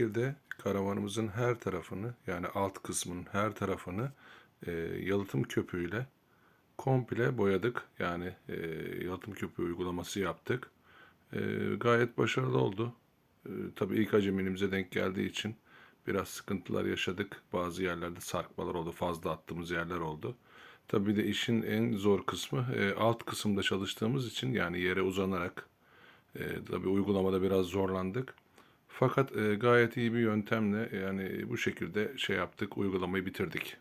şekilde karavanımızın her tarafını yani alt kısmının her tarafını e, yalıtım köpüğüyle komple boyadık. Yani e, yalıtım köpüğü uygulaması yaptık. E, gayet başarılı oldu. E, tabii ilk acemiliğimize denk geldiği için biraz sıkıntılar yaşadık. Bazı yerlerde sarkmalar oldu, fazla attığımız yerler oldu. Tabii de işin en zor kısmı e, alt kısımda çalıştığımız için yani yere uzanarak e, tabii uygulamada biraz zorlandık. Fakat gayet iyi bir yöntemle yani bu şekilde şey yaptık, uygulamayı bitirdik.